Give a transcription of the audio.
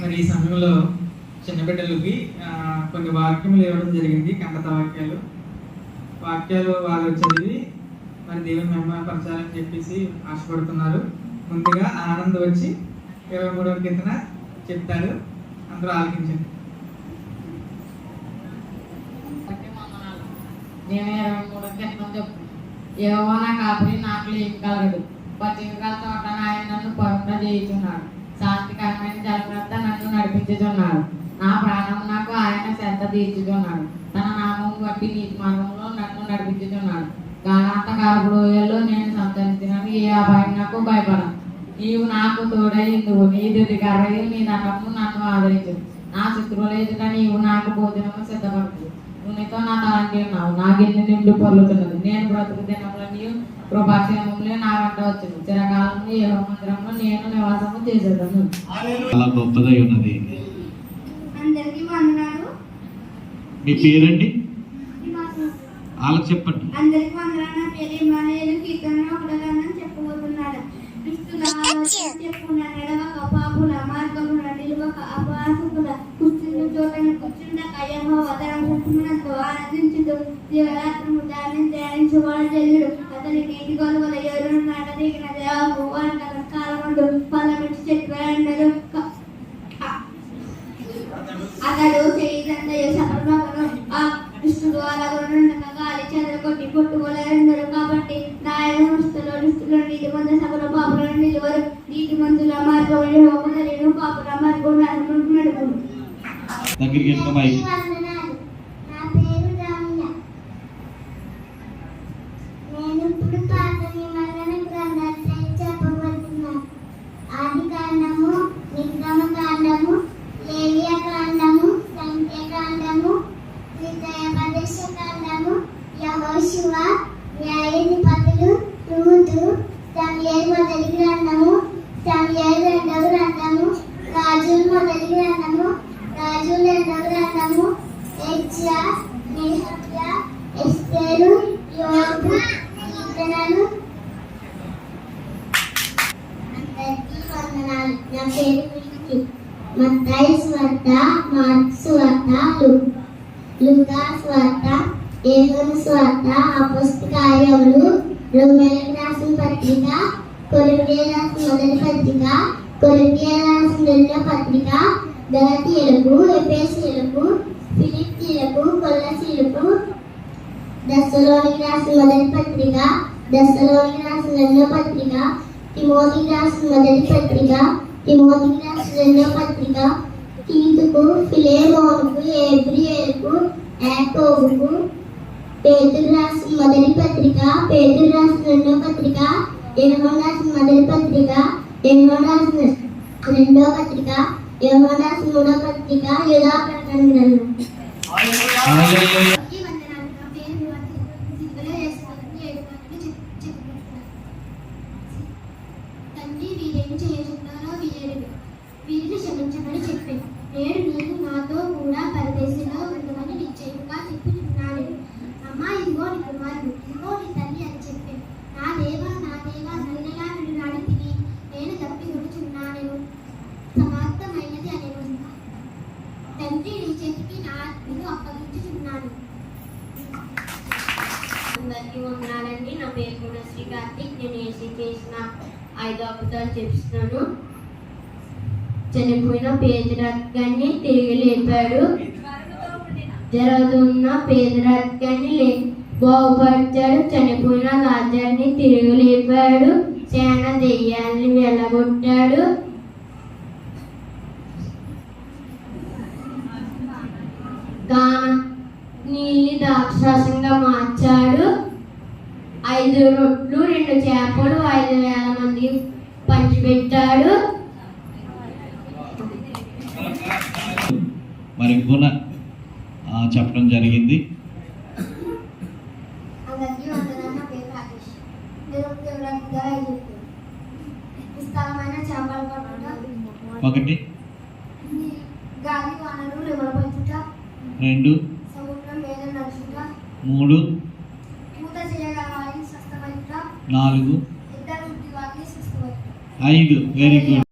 మరి ఈ సమయంలో చిన్న బిడ్డలకి కొన్ని వాక్యములు ఇవ్వడం జరిగింది కండత వాక్యాలు. వాక్యాలు వాళ్ళు చదివి మరి దేవుని మహిమపరచాలని చెప్పేసి ఆశపడుతున్నారు. ముందుగా ఆనంద్ వచ్చి ఇరవై మూడవ కీర్తన చెప్తారు. అందరూ ఆలకించండి. నేను ఇరవై మూడు క్రితం చెప్పు ఏవో నా కాపరి నాకు ఏం కలగడు పచ్చిక తోట ఆయన నన్ను పరుణ చేయుచున్నాడు. కర్మని జాగ్రత్త నన్ను నడిపించుచున్నాడు నా ప్రాణం నాకు ఆయన శ్రద్ధ తీర్చుచున్నాడు. తన నామం బట్టి నీతి మార్గంలో నన్ను నడిపించుచున్నాడు. గానాంత కాపులోయల్లో నేను సంతరించినను ఏ అభయం నాకు భయపడను. నీవు నాకు తోడై ఇందువు నీ దుడికర్రయు నీ నటము నన్ను ఆదరించు నా శత్రువుల ఎదుట నీవు నాకు భోజనము సిద్ధపడుతుంది నువ్వుతో నా తలంటి ఉన్నావు నా గిన్నె నిండు పొర్లుతున్నది నేను బ్రతుకు దినముల నీవు కృపాక్షేమంలో నా వెంట వచ్చును చిరకాలంలో ఏ మందిరంలో నేను నివాసము చేసేదను. చాలా గొప్పదై ఉన్నది. మీ పేరండి? వాళ్ళకి చెప్పండి. అందరికీ వందనాలు. నా పేరు ఇమానుయేలు కీర్తన ఒకటగానని చెప్పబోతున్నాడు. దుష్టుల ఆలోచన చెప్పుకున్నాడు ఎడవక పాపుల మార్గమున నిలువక అపాసుకుల కూర్చుండు చోటన కూర్చుండక యెహోవా తన సత్యమునందు ఆనందించుదు దివరాత్రము దాన్ని ధ్యానించు వాడు చెల్లుడు అతని నీటి గొలువల ఎవరు నాటదగిన దేవము వారి కాలముందు పల్లమిచ్చి చెట్టు ఎండలు. అతడు చేయిదంతయు సకలమగను ఆ దుష్టుడు అలాగుండగా గాలి చెదర కొట్టి కొట్టుకోలేరు కాబట్టి నాయన దుస్తులో దుస్తులో నీతి మంద సభలో పాపులను నిలువరు. నీతి మందుల మార్గం హోమదలేను పాపుల మార్గం నడుపు దగ్గరికి వెళ్ళిన మైక్ నా పేరు రమ్య నేను ఇప్పుడు పాత కాండము కాండము కాండము మొదటి గ్రంథము సమయలు రెండవ గ్రంథము రాజులు మొదటి గ్రంథము రాజులు గ్రంథము ఎజ్రా ఎస్తేరు కీర్తనలు. అందరికీ వందనాలు. నా పేరు మత్తాయి స్వార్త మార్క్ స్వార్త లు- స్వార్త ఏహోను స్వార్త కార్యములు రోమేలకు రాసిన పత్రిక కొరింథీయులకు రాసిన మొదటి పత్రిక కొరింథీయులకు రాసిన రెండో పత్రిక గలతీయులకు ఎఫెసీయులకు ఫిలిప్పీయులకు కొల్లసీలకు దశలోనికి రాసిన మొదటి పత్రిక దశలోనికి రాసిన రెండో పత్రిక తిమోతికి రాసిన మొదటి పత్రిక తిమోతికి రాసిన రెండో పత్రిక తీతుకు ఫిలేమోనుకు ఏబ్రియేలకు యాకోబుకు పేతురు రాసిన మొదటి పత్రిక పేతురు రాసిన రెండో పత్రిక యెహోను రాసిన మొదటి పత్రిక యెహోను రాసిన రెండో పత్రిక యెహోను రాసిన మూడో పత్రిక యూదా ప్రకటన గ్రంథం హల్లెలూయా. ఈ వందనాలు నా పేరు నివాసి సిద్ధులో వేసుకోవాలని ఏడు మందిని చెప్- చెప్పుకుంటున్నాను. తండ్రి వీరేమి చేయుచున్నారో వీరేమి వీరిని క్షమించమని చెప్పాను నేడు నీవు నాతో కూడా పరదేశంలో ఉండమని నిశ్చయముగా చెప్పుచున్నాను అమ్మా ఇదిగో నీ కుమారుడు ఇదిగో నీ తల్లి అని చెప్పాను నా దేవా నా దేవా నల్లగా నిన్ను నడిపిని నేను తప్పి కొడుచున్నాను సమాప్తమైనది పేరు కూడా శ్రీ కార్తిక్ నేను ఏసీ చేసిన ఐదు అబద్ధాలు చెప్తున్నాను చనిపోయిన పేదరత్గాన్ని తిరిగి లేపాడు. జరుగుతున్న పేదరత్గాన్ని లే బాగుపరిచాడు. చనిపోయిన రాజ్యాన్ని తిరిగి లేపాడు. సేన దెయ్యాన్ని వెళ్ళగొట్టాడు ఐదు రొట్లు రెండు చేపలు ఐదు వేల మంది పంచిపెట్టాడు. మరి ఆ, చెప్పడం జరిగింది. అందరికీ వందనాలు నా నాలుగు ఐదు. Very good